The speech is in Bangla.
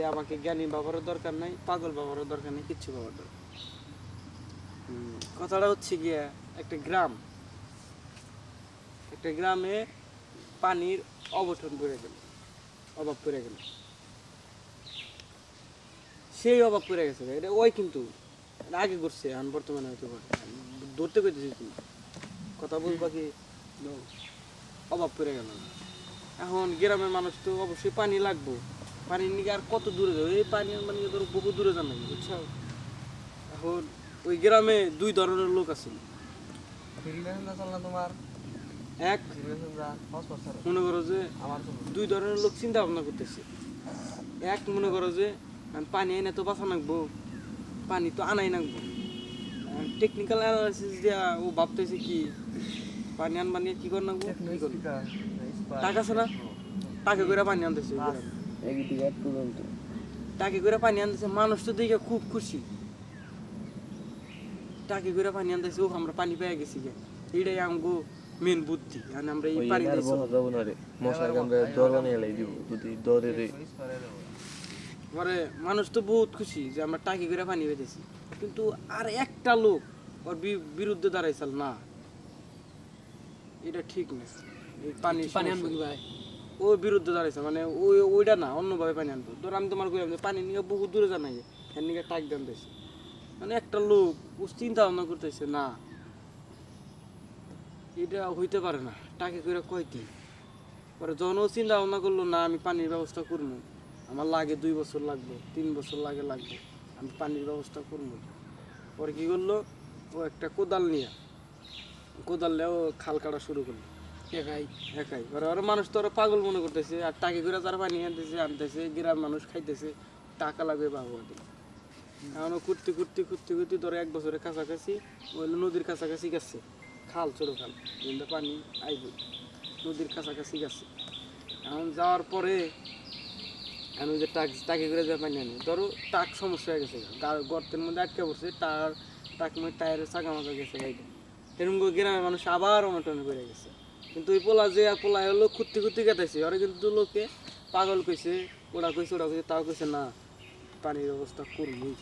এতে আমাকে জ্ঞানী বাবারও দরকার নাই, পাগল বাবারও দরকার নেই, কিচ্ছু বাবার দরকার কথাটা হচ্ছে গিয়া একটা গ্রাম, একটা গ্রামে পানির অবঠন পড়ে গেল, অভাব পড়ে গেল। সেই অভাব পড়ে গেছে এটা ওই কিন্তু আগে করছে এখন বর্তমানে হয়তো। ধরতে পেরেছি তুমি। কথা বলবা কি? অভাব পড়ে গেল এখন গ্রামের মানুষ তো অবশ্যই পানি লাগবো। পানি নিয়ে আর কত দূরে যাবে এই পানি মানে ধরো বহু দূরে যান নাকি? বুঝছ এখন ওই গ্রামে দুই ধরনের লোক আছে। তোমার? এক মনে করো যে দুই ধরনের লোক চিন্তা ভাবনা করতেছে। এক মনে করো যে আমি পানি আইনা তো বাঁচা নাকবো। পানি তো আনাই নাকবো। টেকনিক্যাল অ্যানালাইসিস দেওয়া ও ভাবতেছে কি পানি আনবা নিয়ে কি করে নাকবো? টাকা আছে না? টাকা করে পানি আনতেছে। এক পর্যন্ত টাকা করে পানি আনতেছে মানুষ তো দেখে খুব খুশি। টাকা করে পানি আনতেছে ও আমরা পানি পেয়ে গেছি গে এইটাই আমগো মেন বুদ্ধি আর আমরা এই পানি রে মশার কামড়ে দর বানিয়ে লাই দিব যদি দরে রে। পরে মানুষ তো বহুত খুশি যে আমরা টাকি করে পানি পেতেছি। কিন্তু আর একটা লোক ওর বি- বিরুদ্ধে দাঁড়াইছিল না। এটা ঠিক না। পানি পানি আনব ভাই? ও বিরুদ্ধে দাঁড়াইছে মানে ওই, ওইটা না, অন্যভাবে পানি আনব। ধর আমি তোমার কইলাম যে পানি নিয়ে বহু দূরে জানাই এর নিয়ে টাক দাম দিয়েছে মানে একটা লোক, ও চিন্তা ভাবনা করতেছে, না, এটা হইতে পারে না টাকে করে কয়টি পরে যখন ও চিন্তা ভাবনা করল, না, আমি পানির ব্যবস্থা করব, আমার লাগে দুই বছর লাগবে, তিন বছর লাগে লাগবে, আমি পানির ব্যবস্থা করব। পরে কি করল, ও একটা কোদাল নিয়ে কোদাল নিয়ে ও খাল কাটা শুরু করল। একাই একাই। এবার ওরা মানুষ তো ওরা পাগল মনে করতেছে, আর টাকে করে তারা পানি আনতেছে আনতেছে গ্রাম মানুষ খাইতেছে, টাকা লাগবে বাবু এখন ও করতে করতে করতে করতে ধরো এক বছরের কাছাকাছি ওই নদীর কাছাকাছি গেছে। খাল ছোট খাল কিন্তু পানি, আইব। নদীর কাছাকাছি গেছে। এখন যাওয়ার পরে ওই যে টাক টাকে করে যে পানি আনি। ধরো টাক সমস্যা হয়ে গেছে গর্তের মধ্যে আটকে পড়ছে টায়ার টাক মধ্যে টায়ারের চাকা মাকা গেছে গাড়িটা এরকম গ্রামের মানুষ আবার অনটনে বেড়ে গেছে। কিন্তু ওই পোলা যে পোলা হলো কুত্তি কুত্তি কাটাইছে ওরা কিন্তু লোকে পাগল কইছে, ওরা কইছে ওরা কইছে, তাও কইছে না, পানির অবস্থা করবই